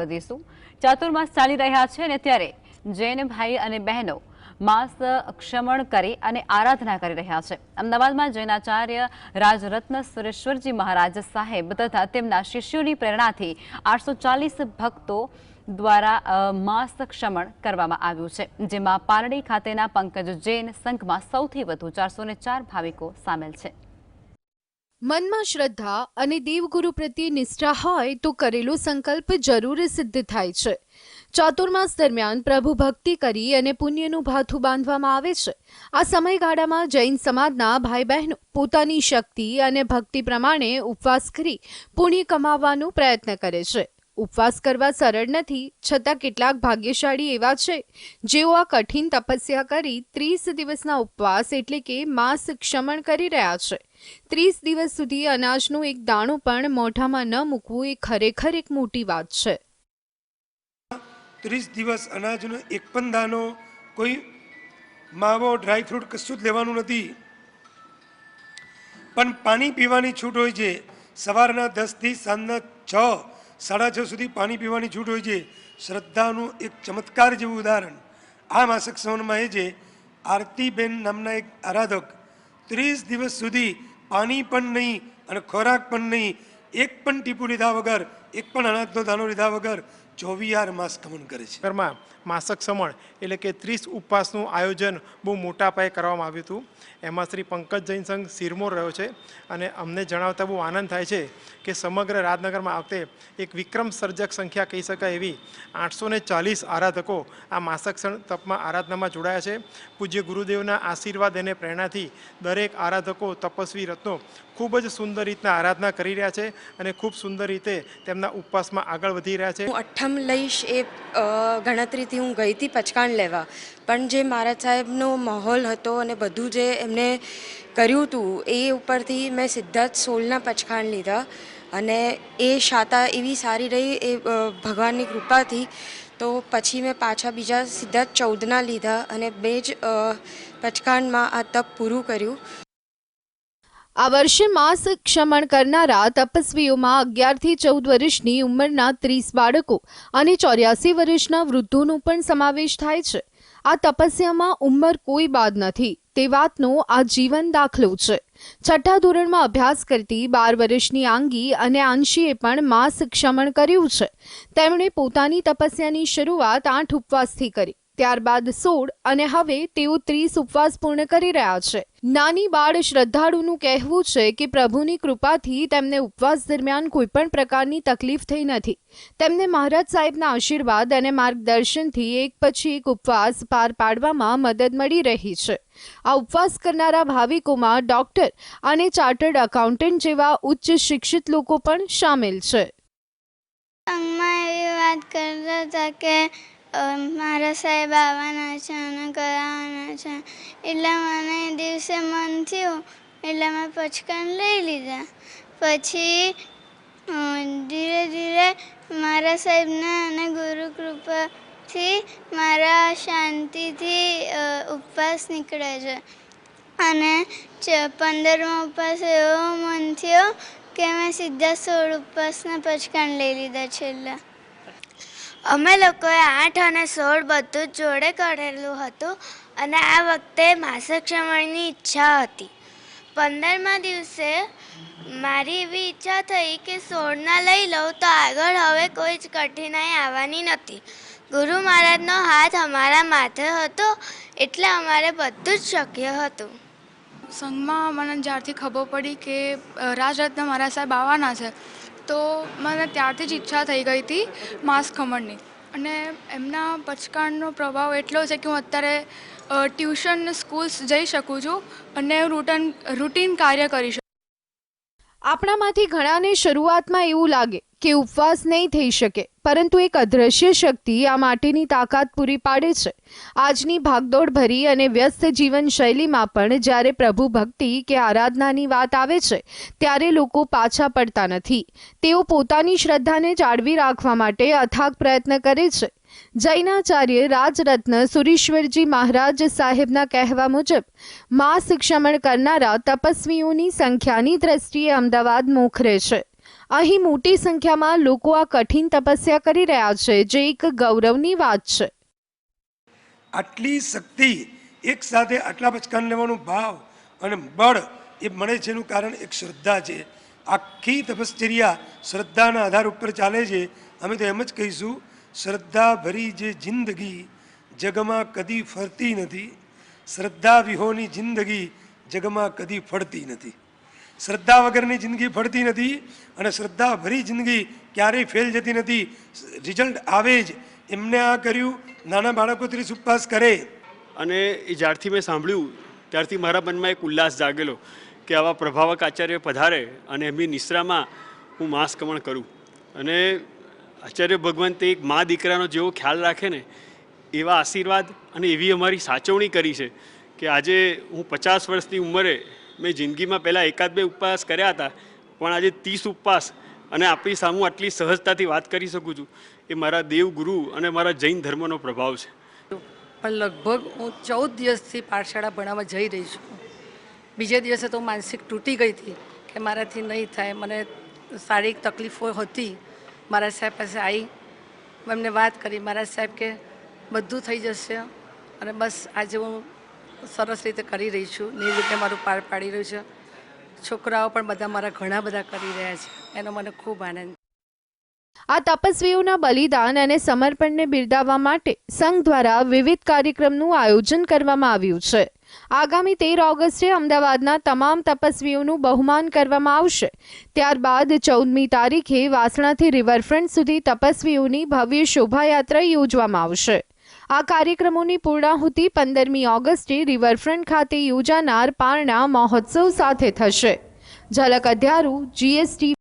વધીશું. ચાતુર્માસ ચાલી રહ્યા છે અને ત્યારે જૈન ભાઈ અને બહેનો માસ ક્ષમણ કરી અને આરાધના કરી રહ્યા છે. અમદાવાદમાં જૈનાચાર્ય રાજરત્ન સુરેશ્વરજી મહારાજ સાહેબ તથા તેમના શિષ્યોની પ્રેરણાથી આઠસો ચાલીસ ભક્તો દ્વારા માસ ક્ષમણ કરવામાં આવ્યું છે. જેમાં પારડી ખાતેના પંકજ જૈન સંઘમાં સૌથી વધુ ચારસો ચાર ભાવિકો સામેલ છે. મનમાં શ્રદ્ધા અને દેવગુરુ પ્રત્યે નિષ્ઠા હોય તો કરેલો સંકલ્પ જરૂર સિદ્ધ થાય છે. ચાતુર્માસ દરમિયાન પ્રભુ ભક્તિ કરી અને પુણ્યનું ભાથું બાંધવામાં આવે છે. આ સમયગાળામાં જૈન સમાજના ભાઈ બહેનો પોતાની શક્તિ અને ભક્તિ પ્રમાણે ઉપવાસ કરી પુણ્ય કમાવવાનો પ્રયત્ન કરે છે. ઉપવાસ કરવા સરળ નથી, છતાં કેટલાક ભાગ્યશાળી એવા છે, જેઓ આ કઠિન તપસ્યા કરી ત્રીસ દિવસના ઉપવાસ એટલે કે માસ ક્ષમણ કરી રહ્યા છે. ત્રીસ દિવસ સુધી અનાજનું એક દાણું પણ મોઢામાં ન મૂકવું એ ખરેખર એક મોટી વાત છે. ત્રીસ દિવસ અનાજનો એક પણ દાનો કોઈ માવો, ડ્રાય ફ્રૂટ કશું જ લેવાનું નથી. પણ પાણી પીવાની છૂટ હોય છે. સવારના દસથી સાંજના છ સાડા છ સુધી પાણી પીવાની છૂટ હોય છે. શ્રદ્ધાનું એક ચમત્કાર જેવું ઉદાહરણ. આ માસક સવનમાં એ છે, આરતીબેન નામના એક આરાધક ત્રીસ દિવસ સુધી પાણી પણ નહીં અને ખોરાક પણ નહીં, એક પણ ટીપું લીધા વગર, એક પણ અનાજનો દાણો લીધા વગર ચોવીયાર માસ ગમન કરે છે. ઘરમાં માસક સમણ એટલે કે ત્રીસ ઉપવાસનું આયોજન બહુ મોટા પાયે કરવામાં આવ્યું હતું. એમાં શ્રી પંકજ જૈન સંઘ સિરમોર રહ્યો છે અને અમને જણાવતા બહુ આનંદ થાય છે કે સમગ્ર રાજનગરમાં આવતે એક વિક્રમ સર્જક સંખ્યા કહી શકાય એવી આઠસો ચાલીસ આરાધકો આ માસક સણ તપમાં આરાધનામાં જોડાયા છે. પૂજ્ય ગુરુદેવના આશીર્વાદ અને પ્રેરણાથી દરેક આરાધકો તપસ્વી રત્નો ખૂબ જ સુંદર રીતના આરાધના કરી રહ્યા છે અને ખૂબ સુંદર રીતે તેમના ઉપવાસમાં આગળ વધી રહ્યા છે. હું અઠ્ઠમ લઈશ એ ગણતરીથી હું ગઈ હતી પચકાણ લેવા. પણ જે મહારાજ સાહેબનો માહોલ હતો અને બધું જે એમને કર્યું હતું એ ઉપરથી મેં સીધા જ સોળના પચખાણ લીધા. અને એ શાતા એવી સારી રહી એ ભગવાનની કૃપાથી. તો પછી મેં પાછા બીજા સીધા ચૌદના લીધા અને બે જ અ, આ તપ પૂરું કર્યું. આ વર્ષે માસ ક્ષમણ કરનારા તપસ્વીઓમાં અગિયારથી ચૌદ વર્ષની ઉંમરના ત્રીસ બાળકો અને ચોર્યાસી વર્ષના વૃદ્ધોનો પણ સમાવેશ થાય છે. આ તપસ્યામાં ઉંમર કોઈ બાદ નથી. તે વાતનો આ જીવન દાખલો છે. છઠ્ઠા ધોરણમાં અભ્યાસ કરતી બાર વર્ષની આંગી અને આંશીએ પણ માસ ક્ષમણ કર્યું છે. તેમણે પોતાની તપસ્યાની શરૂઆત આઠ ઉપવાસથી કરી. ત્યારબાદ સોળ અને હવે તેઓ ત્રીસ ઉપવાસ પૂર્ણ કરી રહ્યા છે. નાની બાળ શ્રદ્ધાળુનું કહેવું છે કે પ્રભુની કૃપાથી તેમને ઉપવાસ દરમિયાન કોઈપણ પ્રકારની તકલીફ થઈ નથી. તેમને મહારાજ સાહેબના આશીર્વાદ અને માર્ગદર્શનથી એક પછી એક ઉપવાસ પાર પાડવામાં મદદ મળી રહી છે. આ ઉપવાસ કરનારા ભાવિકોમાં ડોક્ટર અને ચાર્ટર્ડ એકાઉન્ટન્ટ જેવા ઉચ્ચ શિક્ષિત લોકો પણ સામેલ છે. વાત કરતા હતા કે મારા સાહેબ આવવાના છે અને કરાવવાના છે. એટલે મને દિવસે મન થયું, એટલે મેં પચકાન લઈ લીધા. પછી ધીરે ધીરે મારા સાહેબના અને ગુરુ કૃપાથી મારા શાંતિથી ઉપવાસ નીકળે છે. અને પંદરમો ઉપવાસ એવો મન થયો કે મેં સીધા સોળ ઉપવાસના પચકાન લઈ લીધા છેલ્લા. અમે લોકોએ આઠ અને સોળ બધું જ જોડે કરેલું હતું અને આ વખતે માસિક ક્ષમણની ઈચ્છા હતી. પંદરમા દિવસે મારી એવી ઈચ્છા થઈ કે સોળના લઈ લઉં તો આગળ હવે કોઈ જ કઠિનાઈ આવવાની નથી. ગુરુ મહારાજનો હાથ અમારા માથે હતો એટલે અમારે બધું જ શક્ય હતું. સંઘમાં મને જ્યારથી ખબર પડી કે રાજરત્ન મારા સાહેબ આવવાના છે તો મને ત્યારથી જ ઈચ્છા થઈ ગઈ હતી માસ ખમણની. અને એમના પચકાણનો પ્રભાવ એટલો છે કે હું અત્યારે ટ્યુશન સ્કૂલ્સ જઈ શકું છું અને રૂટન, રૂટીન કાર્ય કરી શકું આપણામાંથી ઘણાને શરૂઆતમાં એવું લાગે કે ઉપવાસ નહીં થઈ શકે, પરંતુ એક અદ્રશ્ય શક્તિ આ માટેની તાકાત પૂરી પાડે છે. આજની ભાગદોડ ભરી અને વ્યસ્ત જીવનશૈલીમાં પણ જ્યારે પ્રભુ ભક્તિ કે આરાધનાની વાત આવે છે, ત્યારે લોકો પાછા પડતા નથી. તેઓ પોતાની શ્રદ્ધાને જાળવી રાખવા માટે અથાગ પ્રયત્ન કરે છે. જૈનાચાર્ય રાજરત્ન સુરીશ્વરજી મહારાજ સાહેબના કહેવા મુજબ, માસ શિક્ષમણ કરનારા તપસ્વીઓની સંખ્યાની દ્રષ્ટિએ અમદાવાદ મોખરે છે. અહીં મોટી સંખ્યામાં લોકો આ કઠિન તપસ્યા કરી રહ્યા છે, જે એક ગૌરવની વાત છે. આટલી શક્તિ એક સાથે આટલા બચકાન લેવાનું ભાવ અને બળ એ મળે છે એનું કારણ એક શ્રદ્ધા છે. આખી તપશ્ચર્યા શ્રદ્ધાના આધાર ઉપર ચાલે છે. અમે તો એમ જ કહીશું શ્રદ્ધા ભરી જે જિંદગી જગમાં કદી ફરતી નથી શ્રદ્ધા વિહોની જિંદગી જગમાં કદી ફળતી નથી. શ્રદ્ધા વગરની જિંદગી ફળતી નથી અને શ્રદ્ધા ભરી જિંદગી ક્યારેય ફેલ જતી નથી. રિઝલ્ટ આવે જ. એમને આ કર્યું. નાના બાળકો ત્રીસ ઉપવાસ કરે. અને એ જ્યારથી મેં સાંભળ્યું, ત્યારથી મારા મનમાં એક ઉલ્લાસ જાગેલો કે આવા પ્રભાવક આચાર્ય પધારે અને એમની નિશ્રામાં હું માંસ કમણ કરું. અને આચાર્ય ભગવાન તે એક મા દીકરાનો જેવો ખ્યાલ રાખે ને, એવા આશીર્વાદ અને એવી અમારી સાચવણી કરી છે કે આજે હું પચાસ વર્ષની ઉંમરે મેં જિંદગીમાં પહેલાં એકાદ બે ઉપવાસ કર્યા હતા, પણ આજે ત્રીસ ઉપવાસ અને આપણી સામું આટલી સહજતાથી વાત કરી શકું છું. એ મારા દેવ ગુરુ અને મારા જૈન ધર્મનો પ્રભાવ છે. પણ લગભગ હું ચૌદ દિવસથી પાઠશાળા ભણાવવા જઈ રહી છું. બીજે દિવસે તો માનસિક તૂટી ગઈ હતી કે મારાથી નહીં થાય, મને શારીરિક તકલીફો હતી મારા સાહેબ પાસે આવી એમને વાત કરી. મારા સાહેબ કે બધું થઈ જશે અને બસ આજે હું સરસ રીતે કરી રહી છું. ને રીતે મારું પાર પાડી રહ્યું છે. છોકરાઓ પણ બધા મારા ઘણા બધા કરી રહ્યા છે. એનો મને ખૂબ આનંદ આ તપસ્વીઓના બલિદાન અને સમર્પણને બિરદાવવા માટે સંઘ દ્વારા વિવિધ કાર્યક્રમનું આયોજન કરવામાં આવ્યું છે. આગામી તેર ઓગસ્ટે અમદાવાદના તમામ તપસ્વીઓનું બહુમાન કરવામાં આવશે. ત્યારબાદ ચૌદમી તારીખે વાસણાથી રિવરફ્રન્ટ સુધી તપસ્વીઓની ભવ્ય શોભાયાત્રા યોજવામાં આવશે. આ કાર્યક્રમોની પૂર્ણાહુતિ પંદરમી ઓગસ્ટે રિવરફ્રન્ટ ખાતે યોજાનાર પારણા મહોત્સવ સાથે થશે. ઝલક અધ્યારું જીએસટી